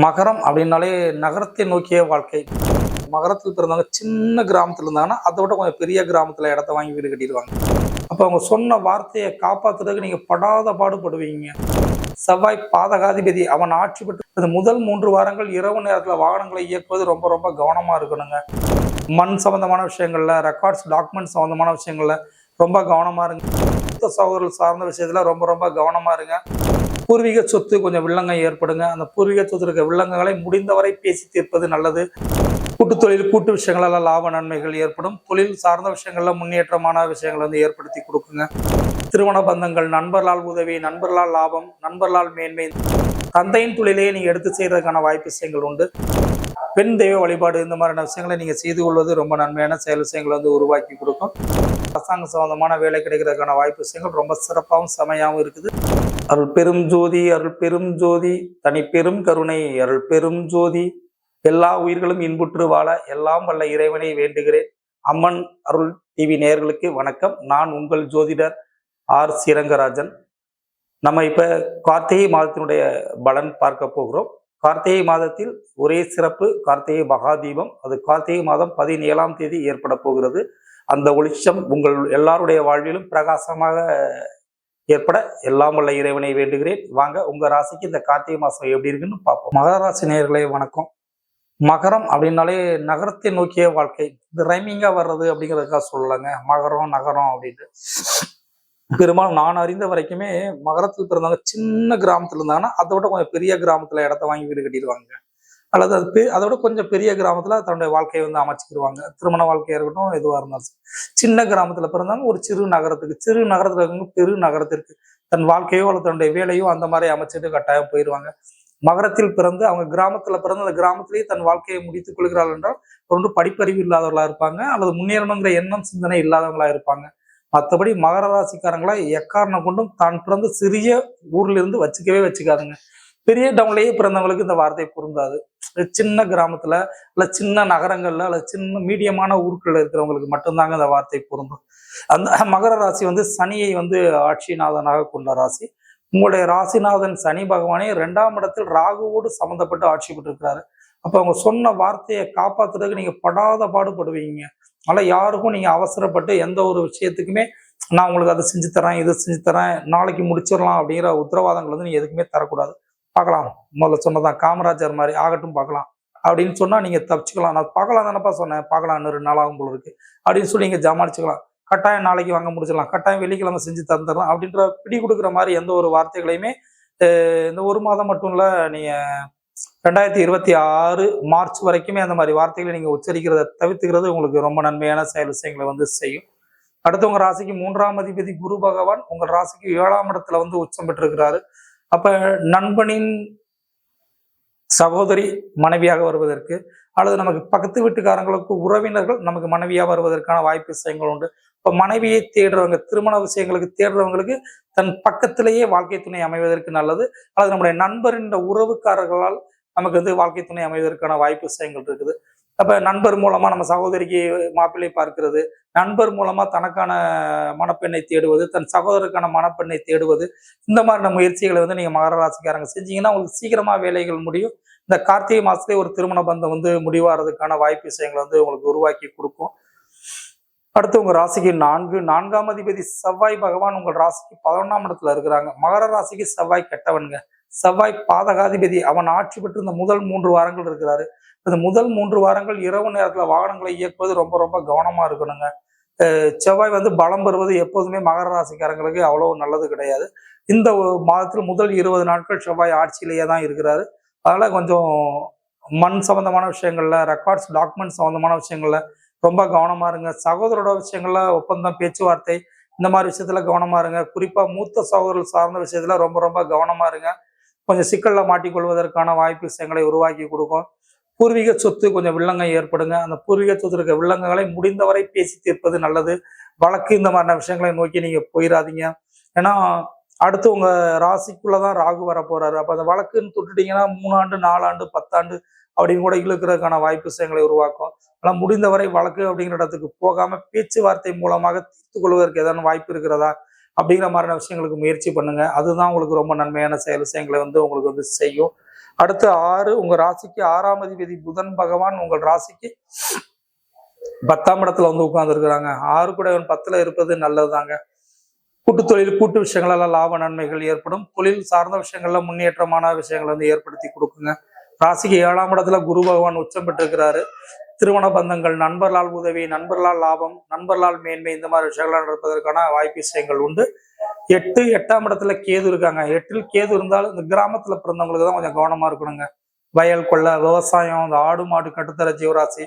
மகரம் அப்படின்னாலே நகரத்தை நோக்கிய வாழ்க்கை. மகரத்தில் பிறந்தவங்க சின்ன கிராமத்தில் இருந்தாங்கன்னா அதை விட கொஞ்சம் பெரிய கிராமத்தில் இடத்த வாங்கி வீடு கட்டிடுவாங்க. அப்போ அவங்க சொன்ன வார்த்தையை காப்பாத்துறதுக்கு நீங்கள் படாத பாடுபடுவீங்க. செவ்வாய் பாதகாதிபதி அவன் ஆட்சி பெற்று முதல் மூன்று வாரங்கள் இரவு நேரத்தில் வாகனங்களை இயக்குவது ரொம்ப ரொம்ப கவனமாக இருக்கணுங்க. மண் சம்மந்தமான விஷயங்களில் ரெக்கார்ட்ஸ் டாக்குமெண்ட் சம்மந்தமான விஷயங்களில் ரொம்ப கவனமாக இருங்க. மூத்த சகோதரர்கள் சார்ந்த விஷயத்துல ரொம்ப ரொம்ப கவனமாக இருங்க. பூர்வீக சொத்து கொஞ்சம் வில்லங்கம் ஏற்படுங்க. அந்த பூர்வீக சொத்து இருக்க வில்லங்கங்களை முடிந்தவரை பேசி தீர்ப்பது நல்லது. கூட்டு தொழில் கூட்டு விஷயங்களால் லாப நன்மைகள் ஏற்படும். தொழில் சார்ந்த விஷயங்கள்ல முன்னேற்றமான விஷயங்களை வந்து ஏற்படுத்தி கொடுக்குங்க. திருமண பந்தங்கள் நண்பர்களால் உதவி நண்பர்களால் லாபம் நண்பர்களால் மேன்மை. தந்தையின் தொழிலையே நீங்கள் எடுத்து செய்கிறதுக்கான வாய்ப்பு விஷயங்கள் உண்டு. பெண் தெய்வ வழிபாடு இந்த மாதிரியான விஷயங்களை நீங்கள் செய்து கொள்வது ரொம்ப நன்மையான செயல் விஷயங்களை வந்து உருவாக்கி கொடுக்கும். அரசாங்க சம்பந்தமான வேலை கிடைக்கிறதுக்கான வாய்ப்பு விஷயங்கள் ரொம்ப சிறப்பாகவும் செமையாகவும் இருக்குது. அருள் பெரும் ஜோதி அருள் பெரும் ஜோதி தனி பெரும் கருணை அருள் பெரும் ஜோதி. எல்லா உயிர்களும் இன்புற்று வாழ எல்லாம் வல்ல இறைவனை வேண்டுகிறேன். அம்மன் அருள் டிவி நேயர்களுக்கு வணக்கம். நான் உங்கள் ஜோதிடர் ஆர். ஸ்ரீரங்கராஜன் நம்ம இப்ப கார்த்திகை மாதத்தினுடைய பலன் பார்க்க போகிறோம். கார்த்திகை மாதத்தில் ஒரே சிறப்பு கார்த்திகை மகாதீபம். அது கார்த்திகை மாதம் பதினேழாம் தேதி ஏற்பட போகிறது. அந்த ஒளிச்சம் உங்கள் எல்லாருடைய வாழ்விலும் பிரகாசமாக ஏற்பட எல்லாம் உள்ள இறைவனை வேண்டுகிறேன். வாங்க உங்க ராசிக்கு இந்த கார்த்திகை மாசம் எப்படி இருக்குன்னு பார்ப்போம். மகர ராசி நேர்களே வணக்கம். மகரம் அப்படின்னாலே நகரத்தை நோக்கிய வாழ்க்கை. இது ரைமிங்கா வர்றது அப்படிங்கிறதுக்காக சொல்லலாங்க. மகரம் நகரம் அப்படின்ட்டு பெரும்பாலும் நான் அறிந்த வரைக்குமே மகரத்தில் பிறந்தவங்க சின்ன கிராமத்துல இருந்தாங்கன்னா அதை விட கொஞ்சம் பெரிய கிராமத்துல இடத்த வாங்கி வீடு கட்டிடுவாங்க. அல்லது அது பெ- அதை விட கொஞ்சம் பெரிய கிராமத்தில் தன்னுடைய வாழ்க்கையை வந்து அமைச்சிக்கிடுவாங்க திருமண வாழ்க்கையாக இருக்கட்டும் எதுவாக இருந்தாலும் சின்ன கிராமத்தில் பிறந்தாங்க ஒரு சிறு நகரத்துக்கு சிறு நகரத்தில் இருக்கவங்க பெரு நகரத்திற்கு. தன் வாழ்க்கையோ அல்லது தன்னுடைய வேலையோ அந்த மாதிரி அமைச்சிட்டு கட்டாயம் போயிடுவாங்க மகரத்தில் பிறந்து அவங்க கிராமத்துல பிறந்து அந்த கிராமத்திலேயே தன் வாழ்க்கையை முடித்துக் கொள்கிறாள் என்றால் ஒன்று படிப்பறிவு இல்லாதவர்களா இருப்பாங்க. அல்லது முன்னேறணுங்கிற எண்ணம் சிந்தனை இல்லாதவங்களா இருப்பாங்க. மற்றபடி மகர ராசிக்காரங்களா எக்காரணம் கொண்டும் தான் பிறந்த சிறிய ஊர்ல இருந்து வச்சுக்கவே வச்சுக்காதுங்க. பெரிய டவுன்லேயே பிறந்தவங்களுக்கு இந்த வார்த்தை பொருந்தாது. சின்ன கிராமத்துல இல்ல சின்ன நகரங்கள்ல அல்ல சின்ன மீடியமான ஊர்களில் இருக்கிறவங்களுக்கு மட்டும்தாங்க இந்த வார்த்தை பொருந்தும். அந்த மகர ராசி வந்து சனியை வந்து ஆட்சிநாதனாக கொண்ட ராசி. உங்களுடைய ராசிநாதன் சனி பகவானே ரெண்டாம் இடத்தில் ராகுவோடு சம்மந்தப்பட்டு ஆட்சி பெற்றிருக்கிறாரு. அப்ப அவங்க சொன்ன வார்த்தையை காப்பாத்துறதுக்கு நீங்க படாத பாடுபடுவீங்க. அதனால யாருக்கும் நீங்க அவசரப்பட்டு எந்த ஒரு விஷயத்துக்குமே நான் உங்களுக்கு அதை செஞ்சு தரேன் இதை செஞ்சு தரேன் நாளைக்கு முடிச்சிடலாம் அப்படிங்கிற உத்தரவாதங்கள் வந்து நீங்க எதுக்குமே தரக்கூடாது. பார்க்கலாம். முதல்ல சொன்னதான் காமராஜர் மாதிரி ஆகட்டும் பார்க்கலாம். அப்படின்னு சொன்னா நீங்க தப்பிச்சுக்கலாம். நான் பார்க்கலாம் தானேப்பா சொன்னேன். பார்க்கலாம் இன்னும் ரெண்டு நாள் ஆகும் போல இருக்கு. அப்படின்னு சொல்லி நீங்கள் ஜமாளிச்சுக்கலாம். கட்டாயம் நாளைக்கு வாங்க முடிச்சிடலாம் கட்டாயம் வெள்ளிக்கிழமை செஞ்சு தந்துடலாம். அப்படின்ற பிடி கொடுக்குற மாதிரி எந்த ஒரு வார்த்தைகளையுமே இந்த ஒரு மாதம் மட்டும் இல்ல நீங்க ரெண்டாயிரத்தி இருபத்தி ஆறு மார்ச் வரைக்குமே அந்த மாதிரி வார்த்தைகளை நீங்க உச்சரிக்கிறத தவிர்த்துக்கிறது உங்களுக்கு ரொம்ப நன்மையான செயல் விஷயங்களை வந்து செய்யும். அடுத்து உங்கள் ராசிக்கு மூன்றாம் அதிபதி குரு பகவான் உங்கள் ராசிக்கு ஏழாம் இடத்துல வந்து உச்சம் பெற்றிருக்கிறாரு. அப்ப நண்பனின் சகோதரி மனைவியாக வருவதற்கு அல்லது நமக்கு பக்கத்து வீட்டுக்காரங்களுக்கு உறவினர்கள் நமக்கு மனைவியாக வருவதற்கான வாய்ப்பு விஷயங்கள் உண்டு. இப்போ மனைவியை தேடுறவங்க திருமண விஷயங்களுக்கு தேடுறவங்களுக்கு தன் பக்கத்திலேயே வாழ்க்கை துணை அமைவதற்கு நல்லது. அல்லது நம்முடைய நண்பரின் உறவுக்காரர்களால் நமக்கு வந்து வாழ்க்கை துணை அமைவதற்கான வாய்ப்பு விஷயங்கள் இருக்குது. அப்போ நண்பர் மூலமாக நம்ம சகோதரிக்கு மாப்பிள்ளை பார்க்கிறது. நண்பர் மூலமாக தனக்கான மணப்பெண்ணை தேடுவது தன் சகோதரருக்கான மணப்பெண்ணை தேடுவது. இந்த மாதிரியான முயற்சிகளை வந்து நீங்கள் மகர ராசிக்காரங்க செஞ்சீங்கன்னா உங்களுக்கு சீக்கிரமாக வேலைகள் முடியும். இந்த கார்த்திகை மாதத்துலேயே ஒரு திருமண பந்தம் வந்து முடிவாகிறதுக்கான வாய்ப்பு விஷயங்களை வந்து உங்களுக்கு உருவாக்கி கொடுக்கும். அடுத்து உங்கள் ராசிக்கு நான்கு. நான்காம் அதிபதி செவ்வாய் பகவான் உங்கள் ராசிக்கு பதினொன்றாம் இடத்துல இருக்கிறாங்க. மகர ராசிக்கு செவ்வாய் கெட்டவனுங்க. செவ்வாய் பாதகாதிபதி. அவன் ஆட்சி பெற்று இந்த முதல் மூன்று வாரங்கள் இருக்கிறாரு. இந்த முதல் மூன்று வாரங்கள் இரவு நேரத்துல வாகனங்களை இயக்குவது ரொம்ப ரொம்ப கவனமா இருக்கணுங்க. செவ்வாய் வந்து பலம் பெறுவது எப்போதுமே மகர ராசிக்காரங்களுக்கு அவ்வளவு நல்லது கிடையாது. இந்த மாதத்தில் முதல் இருபது நாட்கள் செவ்வாய் ஆட்சியிலேயே தான் இருக்கிறாரு. அதனால கொஞ்சம் மண் சம்பந்தமான விஷயங்கள்ல ரெக்கார்ட்ஸ் டாக்குமெண்ட் சம்பந்தமான விஷயங்கள்ல ரொம்ப கவனமா இருங்க. சகோதரோட விஷயங்கள்ல ஒப்பந்தம் பேச்சுவார்த்தை இந்த மாதிரி விஷயத்துல கவனமா இருங்க. குறிப்பா மூத்த சகோதரர்கள் சார்ந்த விஷயத்துல ரொம்ப ரொம்ப கவனமா இருங்க. கொஞ்சம் சிக்கலில் மாட்டிக்கொள்வதற்கான வாய்ப்பு விஷயங்களை உருவாக்கி கொடுக்கும். பூர்வீக சொத்து கொஞ்சம் வில்லங்கம் ஏற்படுங்க. அந்த பூர்வீக சொத்து இருக்க வில்லங்கங்களை முடிந்தவரை பேசி தீர்ப்பது நல்லது. வழக்கு இந்த மாதிரியான விஷயங்களை நோக்கி நீங்கள் போயிடாதீங்க ஏன்னா அடுத்து உங்கள் ராசிக்குள்ளே தான் ராகு வர போகிறாரு அப்போ அந்த வழக்குன்னு தொட்டுட்டிங்கன்னா மூணாண்டு நாலாண்டு பத்தாண்டு அப்படின்னு கூட இழுக்கிறதுக்கான வாய்ப்பு விஷயங்களை உருவாக்கும். ஆனால் முடிந்தவரை வழக்கு அப்படிங்கிற இடத்துக்கு போகாமல் பேச்சுவார்த்தை மூலமாக தீர்த்து கொள்வதற்கு ஏதாவது வாய்ப்பு இருக்கிறதா? அப்படிங்கிற மாதிரியான விஷயங்களுக்கு முயற்சி பண்ணுங்க. அதுதான் உங்களுக்கு ரொம்ப நன்மையான செயல். விஷயங்களை வந்து உங்களுக்கு வந்து செய்யும். அடுத்து ஆறு உங்க ராசிக்கு ஆறாம் அதிபதி புதன் பகவான் உங்கள் ராசிக்கு பத்தாம் இடத்துல வந்து உட்கார்ந்து இருக்கிறாங்க ஆறு கூட பத்துல இருப்பது நல்லதுதாங்க. கூட்டு தொழில் கூட்டு விஷயங்களால லாப நன்மைகள் ஏற்படும். தொழில் சார்ந்த விஷயங்கள்ல முன்னேற்றமான விஷயங்களை வந்து ஏற்படுத்தி கொடுக்குங்க. ராசிக்கு ஏழாம் இடத்துல குரு பகவான் உச்சம் பெற்றிருக்கிறாரு. திருமண பந்தங்கள் நண்பர்களால் உதவி நண்பர்களால் லாபம் நண்பர்களால் மேன்மை இந்த மாதிரி விஷயங்கள்லாம் நடப்பதற்கான வாய்ப்பு விஷயங்கள் உண்டு. எட்டு எட்டாம் இடத்துல கேது இருக்காங்க. எட்டில் கேது இருந்தாலும் இந்த கிராமத்துல பிறந்தவங்களுக்கு தான் கொஞ்சம் கவனமா இருக்கணுங்க. வயல் கொள்ளை விவசாயம் இந்த ஆடு மாடு கட்டுத்தர ஜீவராசி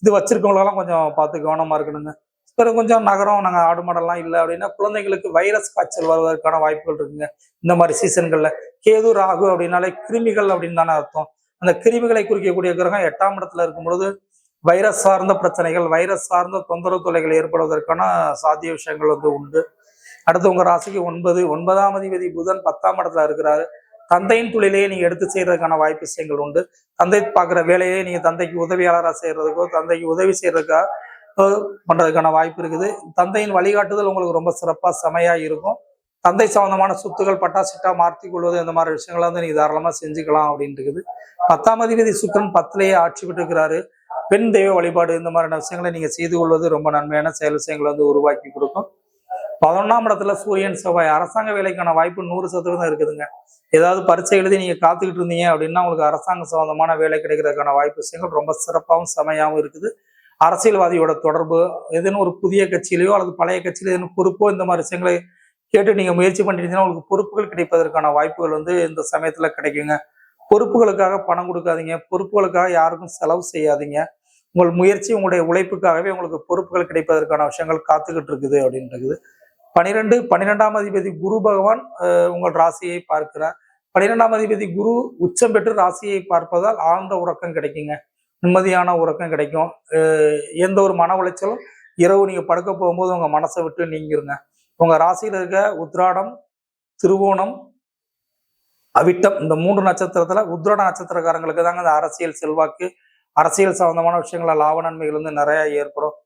இது வச்சிருக்கவங்களெல்லாம் கொஞ்சம் பார்த்து கவனமா இருக்கணுங்க. பிறகு கொஞ்சம் நகரம் நாங்கள் ஆடு மாடெல்லாம் இல்லை அப்படின்னா குழந்தைங்களுக்கு வைரஸ் காய்ச்சல் வருவதற்கான வாய்ப்புகள் இருக்குங்க. இந்த மாதிரி சீசன்கள்ல கேது ராகு அப்படின்னாலே கிருமிகள் அப்படின்னு தானே அர்த்தம். அந்த கிருமிகளை குறிக்கக்கூடிய கிரகம் எட்டாம் இடத்துல இருக்கும் பொழுது வைரஸ் சார்ந்த பிரச்சனைகள் வைரஸ் சார்ந்த தொந்தரவு தொலைகள் ஏற்படுவதற்கான சாத்திய விஷயங்கள் வந்து உண்டு. அடுத்து உங்க ராசிக்கு ஒன்பது ஒன்பதாம் அதிபதி புதன் பத்தாம் இடத்துல இருக்கிறாரு. தந்தையின் தொழிலையே நீங்க எடுத்து செய்யறதுக்கான வாய்ப்பு விஷயங்கள் உண்டு. தந்தை பார்க்குற வேலையே நீங்க தந்தைக்கு உதவியாளராக செய்யறதுக்கோ தந்தைக்கு உதவி செய்யறதுக்கா பண்றதுக்கான வாய்ப்பு இருக்குது. தந்தையின் வழிகாட்டுதல் உங்களுக்கு ரொம்ப சிறப்பா செமையா இருக்கும். தந்தை சம்பந்தமான சொத்துக்கள் பட்டாசிட்டா மாற்றி கொள்வது இந்த மாதிரி விஷயங்களை வந்து நீங்க தாராளமா செஞ்சுக்கலாம் அப்படின்னு இருக்குது. பத்தாம் அதிபதி சுக்கரன் பத்திலேயே ஆட்சி பெற்றிருக்கிறாரு. பெண் தெய்வ வழிபாடு இந்த மாதிரியான விஷயங்களை நீங்கள் செய்து கொள்வது ரொம்ப நன்மையான செயல் விஷயங்களை வந்து உருவாக்கி கொடுக்கும். பதினொன்றாம் இடத்துல சூரியன் செவ்வாய் அரசாங்க வேலைக்கான வாய்ப்பு நூறு சதவீதம் இருக்குதுங்க. ஏதாவது பரீட்சை எழுதி நீங்கள் காத்துக்கிட்டு இருந்தீங்க அப்படின்னா உங்களுக்கு அரசாங்க சம்பந்தமான வேலை கிடைக்கிறதுக்கான வாய்ப்பு விஷயங்கள் ரொம்ப சிறப்பாகவும் செமையாகவும் இருக்குது. அரசியல்வாதியோட தொடர்பு எதுன்னு ஒரு புதிய கட்சியிலையோ அல்லது பழைய கட்சியில எதுவும் பொறுப்போ இந்த மாதிரி விஷயங்களை கேட்டு நீங்கள் முயற்சி பண்ணிட்டீங்கன்னா உங்களுக்கு பொறுப்புகள் கிடைப்பதற்கான வாய்ப்புகள் வந்து இந்த சமயத்தில் கிடைக்குங்க. பொறுப்புகளுக்காக பணம் கொடுக்காதீங்க. பொறுப்புகளுக்காக யாருக்கும் செலவு செய்யாதீங்க. உங்கள் முயற்சி உங்களுடைய உழைப்புக்காகவே உங்களுக்கு பொறுப்புகள் கிடைப்பதற்கான விஷயங்கள் காத்துக்கிட்டு இருக்குது அப்படின்றது பனிரெண்டு பன்னிரெண்டாம் அதிபதி குரு பகவான் அஹ், உங்கள் ராசியை பார்க்கிறார். பன்னிரெண்டாம் அதிபதி குரு உச்சம் பெற்று ராசியை பார்ப்பதால் ஆழ்ந்த உறக்கம் கிடைக்குங்க. நிம்மதியான உறக்கம் கிடைக்கும். எந்த ஒரு மன உளைச்சலும் இரவு நீங்கள் படுக்க போகும்போது உங்கள் மனசை விட்டு நீங்கிருங்க. உங்கள் ராசியில் இருக்க உத்ராடம் திருவோணம் அவிட்டம் இந்த மூன்று நட்சத்திரத்தில் உத்ராட நட்சத்திரக்காரங்களுக்கு தாங்க இந்த அரசியல் செல்வாக்கு அரசியல் சம்பந்தமான விஷயங்கள லாப நன்மைகள் வந்து நிறைய ஏற்படும்.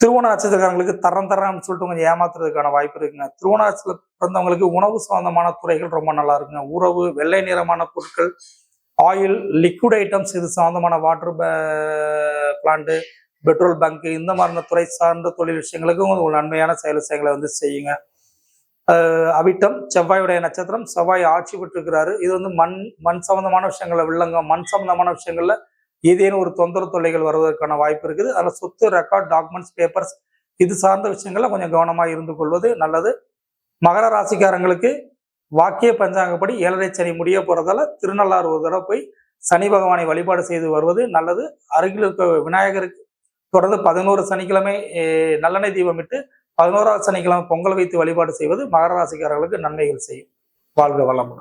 திருவோண நட்சத்திரக்காரங்களுக்கு தரம் தரம்னு சொல்லிட்டு கொஞ்சம் ஏமாத்துறதுக்கான வாய்ப்பு இருக்குங்க. திருவோண நட்சத்திரத்தில் பிறந்தவங்களுக்கு உணவு சம்பந்தமான துறைகள் ரொம்ப நல்லா இருக்குங்க. உறவு வெள்ளை நிறமான பொருட்கள் ஆயில் லிக்விட் ஐட்டம்ஸ் இது சம்பந்தமான வாட்டர் பிளான்ட் பெட்ரோல் பங்க் இந்த மாதிரியான துறை சார்ந்த தொழில் விஷயங்களுக்கும் ஒரு நன்மையான செயல் விஷயங்களை வந்து செய்யுங்க. அவிட்டம் செவ்வாயுடைய நட்சத்திரம் செவ்வாய் ஆட்சி பெற்றிருக்கிறாரு. இது வந்து மண் மண் சம்பந்தமான விஷயங்களை வில்லங்கம் மண் சம்பந்தமான விஷயங்கள்ல ஏதேனும் ஒரு தொந்தரவு தொல்லைகள் வருவதற்கான வாய்ப்பு இருக்குது. அதில் சொத்து ரெக்கார்ட் டாக்குமெண்ட்ஸ் பேப்பர்ஸ் இது சார்ந்த விஷயங்கள்ல கொஞ்சம் கவனமாக இருந்து கொள்வது நல்லது. மகர ராசிக்காரங்களுக்கு வாக்கிய பஞ்சாங்கப்படி ஏழரை சனி முடிய போகிறதால திருநள்ளாறு ஒரு தடவை போய் சனி பகவானை வழிபாடு செய்து வருவது நல்லது. அருகில் இருக்க விநாயகருக்கு தொடர்ந்து பதினோரு சனிக்கிழமை நல்லெண்ணெய் தீபம் இட்டு பதினோராவது சனிக்கிழமை பொங்கல் வைத்து வழிபாடு செய்வது மகர ராசிக்காரர்களுக்கு நன்மைகள் செய்யும். வாழ்க வளமுடன்.